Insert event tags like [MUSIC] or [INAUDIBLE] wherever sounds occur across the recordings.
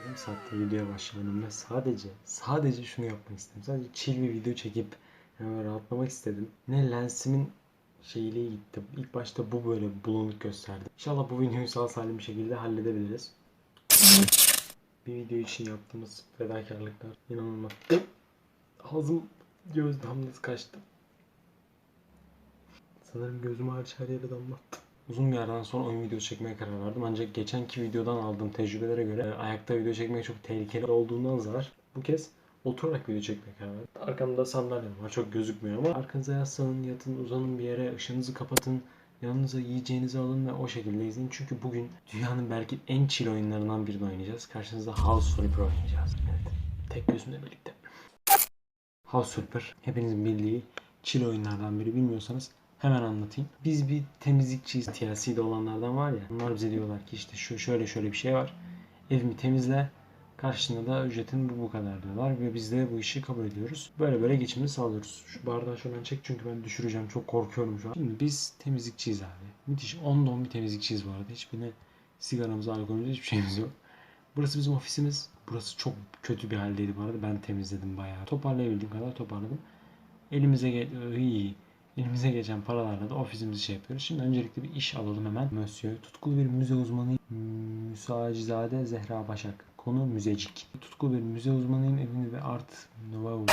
Yarım saatte videoya başladım ve sadece sadece şunu yapmak istedim. Sadece chill bir video çekip yani rahatlamak istedim. Ne lensimin şeyliği gitti. İlk başta bu böyle bulanık gösterdi. İnşallah bu videoyu sağ salim bir şekilde halledebiliriz. Bir video için yaptığımız fedakarlıklar inanılmaz. Ağzım göz damlası kaçtı. Sanırım gözüm hariç her yere damlattı. Uzun bir aradan sonra oyun videosu çekmeye karar verdim. Ancak geçenki videodan aldığım tecrübelere göre e, ayakta video çekmek çok tehlikeli olduğundan zar. Bu kez oturarak video çekmeye karar verdim. Arkamda sandalyem var. Çok gözükmüyor ama arkanıza yaslanın, yatın, uzanın bir yere, ışığınızı kapatın. Yanınıza yiyeceğinizi alın ve o şekilde izleyin. Çünkü bugün dünyanın belki en chill oyunlarından birini oynayacağız. Karşınızda House Flipper oynayacağız. Evet. Tek gözümle birlikte. House Flipper hepinizin bildiği chill oyunlardan biri. Bilmiyorsanız hemen anlatayım. Biz bir temizlikçiyiz. TLC'de olanlardan var ya. Onlar bize diyorlar ki işte şu şöyle şöyle bir şey var. Evimi temizle. Karşında da ücretin bu bu kadar diyorlar ve biz de bu işi kabul ediyoruz. Böyle böyle geçimini sağlıyoruz. Şu bardağı şuradan çek çünkü ben düşüreceğim. Çok korkuyorum şu an. Şimdi biz temizlikçiyiz abi. Müthiş 10 don bir temizlikçiyiz bu arada. Hiçbirine sigaramız, alkolümüz hiçbir şeyimiz yok. Burası bizim ofisimiz. Burası çok kötü bir haldeydi bu arada. Ben temizledim bayağı. Toparlayabildiğim kadar toparladım. Elimize ge- iyi. Elimize geçen paralarla da ofisimizi şey yapıyoruz. Şimdi öncelikle bir iş alalım hemen. Monsieur. Tutkulu bir müze uzmanı Müsacizade Zehra Başak. Konu müzecik. Tutkulu bir müze uzmanıyım. Evini ve art nouveau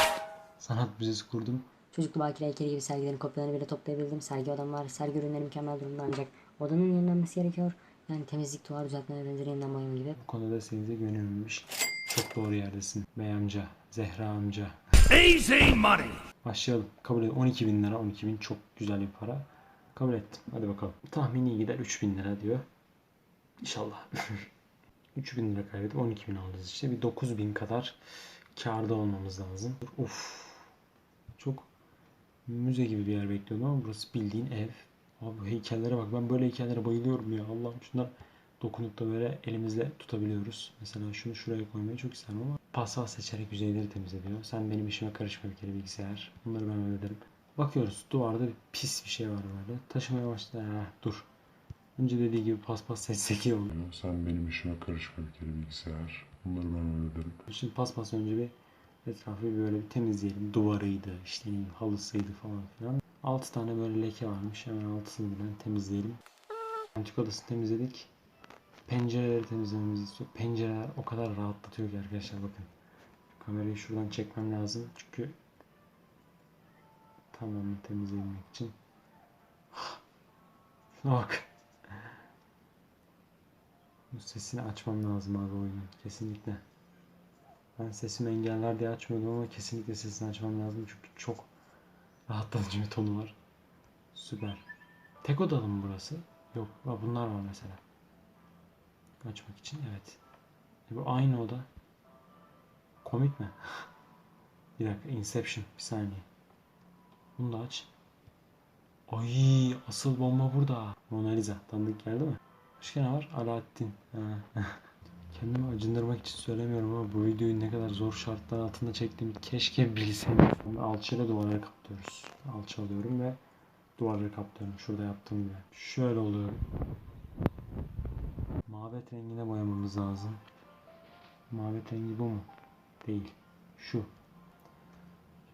sanat müzesi kurdum. Çocuklu bakire heykeli gibi sergilerin kopyalarını bile toplayabildim. Sergi odam var. Sergi ürünleri mükemmel durumda ancak odanın yenilenmesi gerekiyor. Yani temizlik, duvar düzeltme ve benzeri yeniden gibi. Bu konuda desteğinize güveniyormuş. Çok doğru yerdesin. Bey amca, Zehra amca. Easy money. Başlayalım. Kabul et. 12 bin lira. 12 bin çok güzel bir para. Kabul ettim. Hadi bakalım. Tahmini gider 3 bin lira diyor. İnşallah. [LAUGHS] 3 bin lira kaybedip 12 bin alırız işte. Bir 9 bin kadar karda olmamız lazım. Uf. Çok müze gibi bir yer bekliyordum ama burası bildiğin ev. Abi heykellere bak. Ben böyle heykellere bayılıyorum ya. Allah'ım şunlar dokunup da böyle elimizle tutabiliyoruz. Mesela şunu şuraya koymayı çok isterim ama pasal seçerek yüzeyleri temizleniyor. Sen benim işime karışma bir kere bilgisayar. Bunları ben hallederim. Bakıyoruz duvarda bir pis bir şey var böyle. Taşımaya başladı. Ha, dur. Önce dediği gibi paspas seçsek iyi olur. Sen benim işime karışma bir kere bilgisayar. Bunları ben hallederim. Şimdi paspas önce bir etrafı böyle bir temizleyelim. Duvarıydı, işte halısıydı falan filan. 6 tane böyle leke varmış. Hemen altısını birden temizleyelim. Antik odasını temizledik. Pencereleri temizlememizi istiyor. Pencereler o kadar rahatlatıyor ki arkadaşlar bakın. Kamerayı şuradan çekmem lazım. Çünkü tamamını temizleyebilmek için. [GASPS] Şuna bak. Bu sesini açmam lazım abi oyunun. Kesinlikle. Ben sesimi engeller diye açmıyordum ama kesinlikle sesini açmam lazım çünkü çok rahatlatıcı bir tonu var. Süper. Tek odalı mı burası? Yok. Bunlar var mesela. Açmak için evet. E bu aynı oda. Komik mi? [LAUGHS] bir dakika. Inception. Bir saniye. Bunu da aç. Ay asıl bomba burada. Mona Lisa. Tanıdık geldi mi? Başka ne var? Alaaddin. [LAUGHS] Kendimi acındırmak için söylemiyorum ama bu videoyu ne kadar zor şartlar altında çektiğimi keşke bilseniz. Alçıyla duvarları kaplıyoruz. Alçı alıyorum ve duvarları kaplıyorum. Şurada yaptığım gibi. Şöyle oluyor. Mabet rengine boyamamız lazım. Mabet rengi bu mu? Değil. Şu.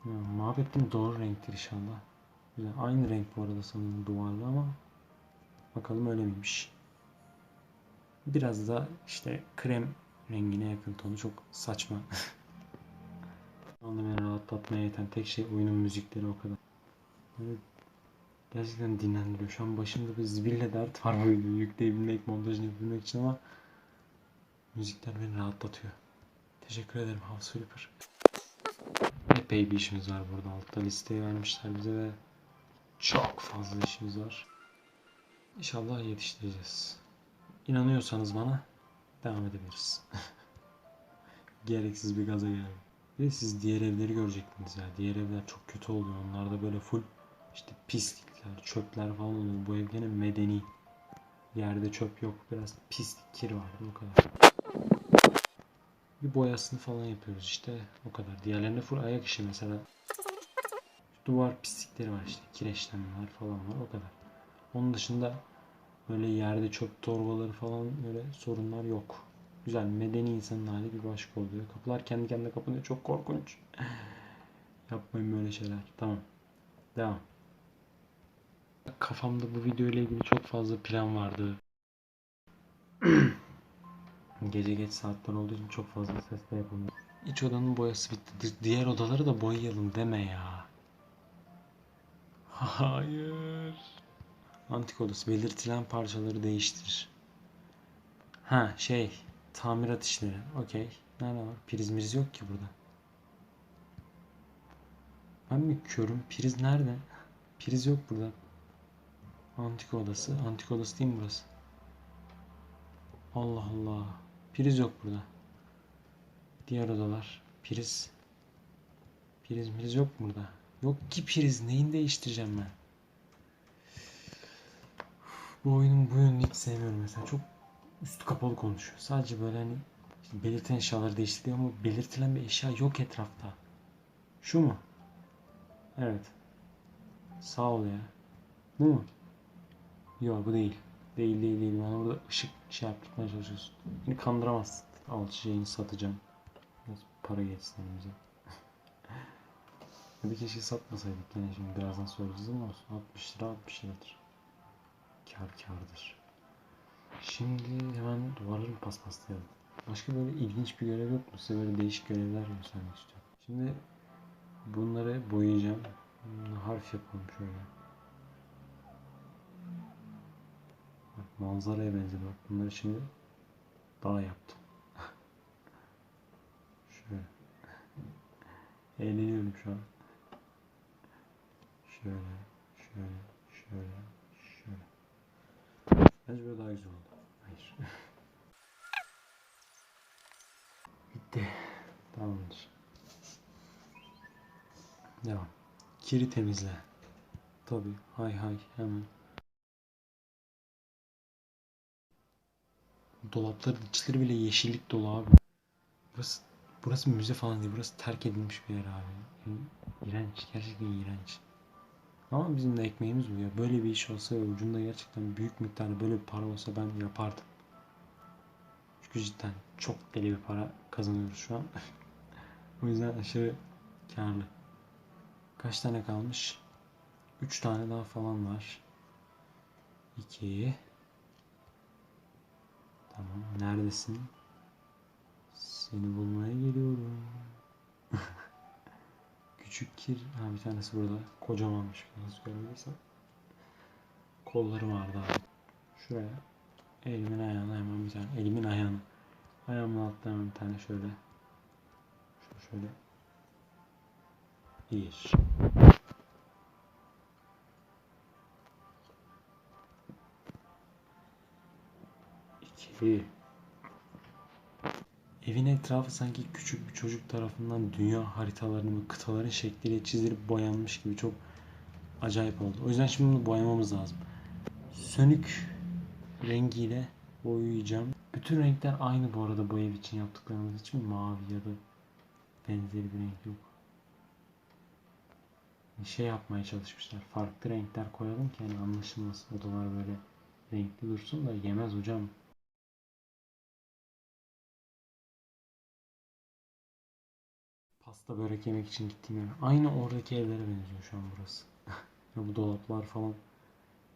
Ya, mabet değil mi? doğru renktir inşallah. Güzel. Aynı renk bu arada sanırım duvarla ama bakalım öyle miymiş. Biraz da işte krem rengine yakın tonu çok saçma. [LAUGHS] Beni rahatlatmaya yeten tek şey oyunun müzikleri o kadar. Böyle gerçekten dinlendiriyor. Şu an başımda bir zibille dert var bu videoyu yükleyebilmek, montajını yapabilmek için ama müzikler beni rahatlatıyor. Teşekkür ederim House Flipper. Epey bir işimiz var burada. Altta listeyi vermişler bize ve çok fazla işimiz var. İnşallah yetiştireceğiz. İnanıyorsanız bana devam edebiliriz. [LAUGHS] Gereksiz bir gaza geldim. Bir siz diğer evleri görecektiniz ya. Diğer evler çok kötü oluyor. Onlarda böyle full işte pislikler, çöpler falan oluyor. Bu ev gene medeni. Yerde çöp yok. Biraz pislik, kir var. O kadar. Bir boyasını falan yapıyoruz işte. O kadar. Diğerlerinde full ayak işi mesela. Duvar pislikleri var işte. Kireçlenmeler falan var. O kadar. Onun dışında Böyle yerde çöp torbaları falan böyle sorunlar yok. Güzel. Medeni insanın hali bir başka oluyor. Kapılar kendi kendine kapanıyor. Çok korkunç. [LAUGHS] Yapmayın böyle şeyler. Tamam. Devam. Kafamda bu video ile ilgili çok fazla plan vardı. [CLEARS THROAT] Gece geç saatler olduğu için çok fazla ses de yapamıyorum. İç odanın boyası bitti. Di- Diğer odaları da boyayalım deme ya. [LAUGHS] Hayır. Antik odası. Belirtilen parçaları değiştir. Ha şey. Tamirat işleri. Okey. Nerede var? Priz miriz yok ki burada. Ben mi körüm? Priz nerede? Priz yok burada. Antik odası. Antik odası değil mi burası? Allah Allah. Priz yok burada. Diğer odalar. Priz. Priz miriz yok burada? Yok ki priz. Neyini değiştireceğim ben? Bu oyunun bu yönünü hiç sevmiyorum mesela. Çok üstü kapalı konuşuyor. Sadece böyle hani işte belirtilen eşyaları değiştiriyor ama belirtilen bir eşya yok etrafta. Şu mu? Evet. Sağ ol ya. Bu mu? Yok bu değil. Değil değil değil. Bana burada ışık şey yaptırmaya çalışıyorsun. Beni kandıramazsın. Al şeyini satacağım. Biraz para geçsin elimize. [LAUGHS] bir keşke satmasaydık yine şimdi birazdan söyleyeceğiz ama olsun. 60 lira 60 liradır. Kar kardır. Şimdi hemen duvarları paspaslayalım. Başka böyle ilginç bir görev yok mu? Size böyle değişik görevler göstermek istiyorum. Şimdi bunları boyayacağım. Hmm, Harf yapalım şöyle. Bak manzaraya benziyor. Bunları şimdi daha yaptım. [LAUGHS] şöyle. Eğleniyorum şu an. Şöyle, şöyle, şöyle, şöyle. Bence böyle daha güzel oldu. Hayır. [LAUGHS] Bitti. Tamamdır. Devam. Kiri temizle. Tabi. Hay hay hemen. Dolapların içleri bile yeşillik dolu abi. Burası, burası müze falan değil. Burası terk edilmiş bir yer abi. Yani İğrenç. Gerçekten iğrenç. Ama bizim de ekmeğimiz bu ya. Böyle bir iş olsa ucunda gerçekten büyük miktarda böyle bir para olsa ben yapardım. Çünkü cidden çok deli bir para kazanıyoruz şu an. [LAUGHS] o yüzden aşırı karlı. Kaç tane kalmış? 3 tane daha falan var. 2 Tamam. Neredesin? Seni bulmaya geliyorum. [LAUGHS] Küçük kir. Ha bir tanesi burada. Kocamanmış. Nasıl görebilirsen. Kolları vardı abi. Şuraya. Elimin ayağına hemen bir tane. Elimin ayağına. Ayağımın altına hemen bir tane şöyle. Şöyle. Bir. İki. Evin etrafı sanki küçük bir çocuk tarafından dünya haritalarını ve kıtaların şekliyle çizilip boyanmış gibi çok acayip oldu. O yüzden şimdi bunu boyamamız lazım. Sönük rengiyle boyayacağım. Bütün renkler aynı bu arada bu ev için yaptıklarımız için mavi ya da benzeri bir renk yok. Şey yapmaya çalışmışlar. Farklı renkler koyalım ki yani anlaşılmasın. Odalar böyle renkli dursun da yemez hocam. Pasta börek yemek için gittiğim yer. Aynı oradaki evlere benziyor şu an burası. [LAUGHS] ya bu dolaplar falan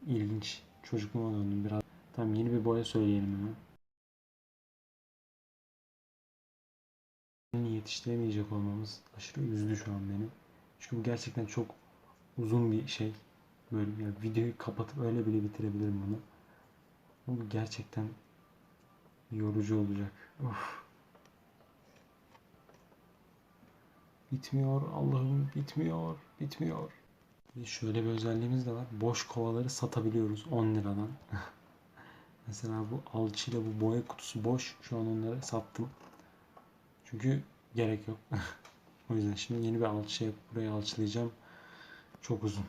ilginç. Çocukluğuma döndüm biraz. Tamam yeni bir boya söyleyelim hemen. Yetiştiremeyecek olmamız aşırı üzdü şu an beni. Çünkü bu gerçekten çok uzun bir şey. Böyle yani videoyu kapatıp öyle bile bitirebilirim bunu. Bu gerçekten yorucu olacak. Of. Bitmiyor Allah'ım bitmiyor bitmiyor. Bir şöyle bir özelliğimiz de var. Boş kovaları satabiliyoruz 10 liradan. [LAUGHS] Mesela bu alçıyla bu boya kutusu boş. Şu an onları sattım. Çünkü gerek yok. [LAUGHS] o yüzden şimdi yeni bir alçı yapıp burayı alçılayacağım. Çok uzun.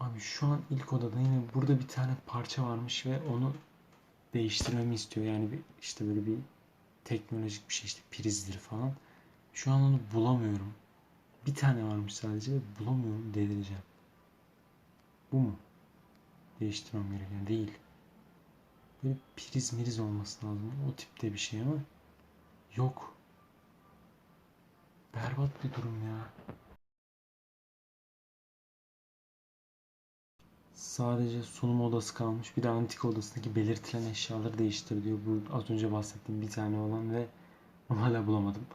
Abi şu an ilk odada yine burada bir tane parça varmış ve onu değiştirmemi istiyor. Yani bir işte böyle bir teknolojik bir şey işte prizdir falan. Şu an onu bulamıyorum. Bir tane varmış sadece ve bulamıyorum delireceğim. Bu mu? Değiştirmem gereken değil. Böyle priz miriz olması lazım. O tipte bir şey ama Yok. Berbat bir durum ya. Sadece sunum odası kalmış. Bir de antika odasındaki belirtilen eşyaları değiştir diyor. Bu az önce bahsettiğim bir tane olan ve hala bulamadım.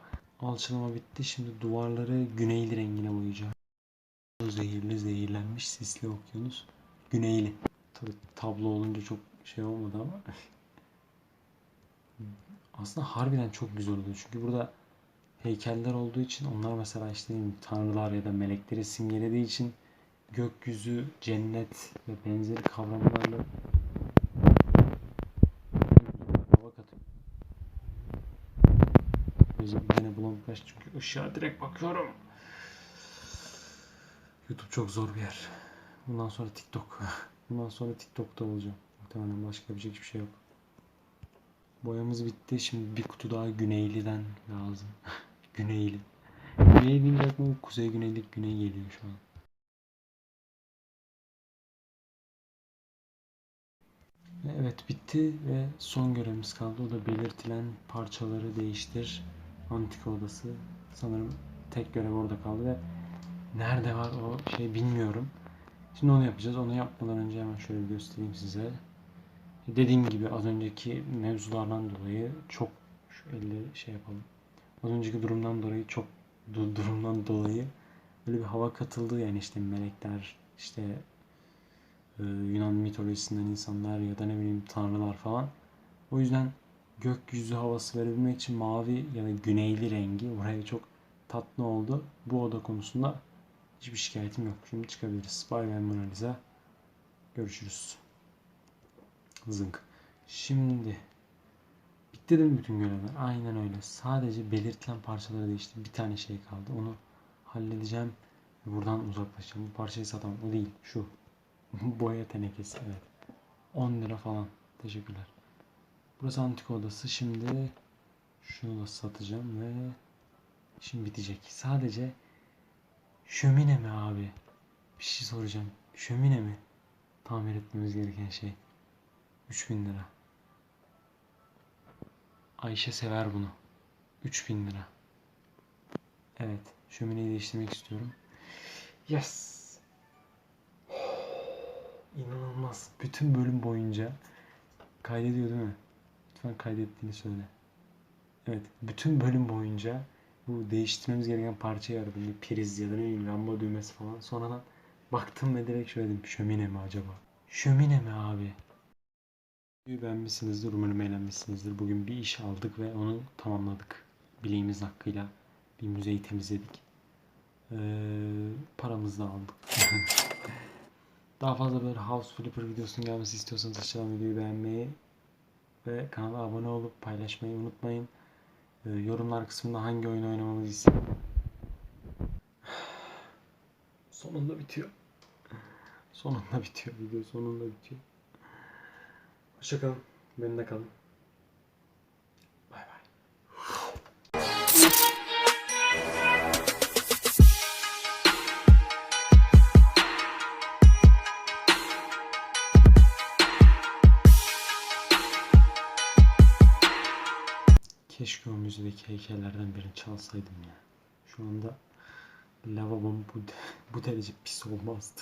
Alçılama bitti. Şimdi duvarları güneyli rengine boyayacağım. Zehirli, zehirlenmiş, sisli okyanus. Güneyli. Tabii tablo olunca çok şey olmadı ama. [LAUGHS] Aslında harbiden çok güzel oluyor. Çünkü burada heykeller olduğu için onlar mesela işte tanrılar ya da melekleri simgelediği için gökyüzü, cennet ve benzeri kavramlarla hava katıyor. Gözüm bulanıklaş çünkü ışığa direkt bakıyorum. YouTube çok zor bir yer. Bundan sonra TikTok. [LAUGHS] Bundan sonra TikTok'ta olacağım. Muhtemelen başka yapacak hiçbir şey yok. Boyamız bitti. Şimdi bir kutu daha Güneyli'den lazım. [LAUGHS] Güneyli. Güney deyince aklıma kuzey güneylik güney geliyor şu an. Ve Evet bitti ve son görevimiz kaldı. O da belirtilen parçaları değiştir. Antika odası. Sanırım tek görev orada kaldı ve nerede var o şey bilmiyorum. Şimdi onu yapacağız. Onu yapmadan önce hemen şöyle göstereyim size. Dediğim gibi az önceki mevzulardan dolayı çok şu elle şey yapalım. Az önceki durumdan dolayı çok du- durumdan dolayı böyle bir hava katıldı yani işte melekler işte e, Yunan mitolojisinden insanlar ya da ne bileyim tanrılar falan. O yüzden gökyüzü havası verebilmek için mavi ya da güneyli rengi oraya çok tatlı oldu. Bu oda konusunda hiçbir şikayetim yok. Şimdi çıkabiliriz. Spider-Man Mona Lisa. Görüşürüz. Zınk. Şimdi bitti değil mi bütün görevler? Aynen öyle. Sadece belirtilen parçaları değişti. Bir tane şey kaldı. Onu halledeceğim. Buradan uzaklaşacağım. Bu parçayı satamam. O değil. Şu. [LAUGHS] Boya tenekesi. Evet. 10 lira falan. Teşekkürler. Burası antika odası. Şimdi şunu da satacağım ve şimdi bitecek. Sadece şömine mi abi? Bir şey soracağım. Şömine mi? Tamir etmemiz gereken şey. 3000 lira. Ayşe sever bunu. 3000 lira. Evet. Şömineyi değiştirmek istiyorum. Yes. İnanılmaz. Bütün bölüm boyunca kaydediyor değil mi? Lütfen kaydettiğini söyle. Evet. Bütün bölüm boyunca bu değiştirmemiz gereken parçayı aradım. Bir priz ya da ne bileyim lamba düğmesi falan. Sonradan baktım ve direkt şöyle dedim. Şömine mi acaba? Şömine mi abi? Beğenmişsinizdir. Umarım eğlenmişsinizdir. Bugün bir iş aldık ve onu tamamladık. Bileğimiz hakkıyla bir müzeyi temizledik. Ee, paramızı da aldık. [LAUGHS] Daha fazla böyle House Flipper videosunun gelmesi istiyorsanız aşağıdan videoyu beğenmeyi ve kanala abone olup paylaşmayı unutmayın. Ee, yorumlar kısmında hangi oyun oynamamızı istiyorsanız. [SIGHS] Sonunda bitiyor. Sonunda bitiyor video sonunda bitiyor. Hoşçakalın. Benimle kalın. Müzedeki heykellerden birini çalsaydım ya. Şu anda lavabom bu, bu derece pis olmazdı.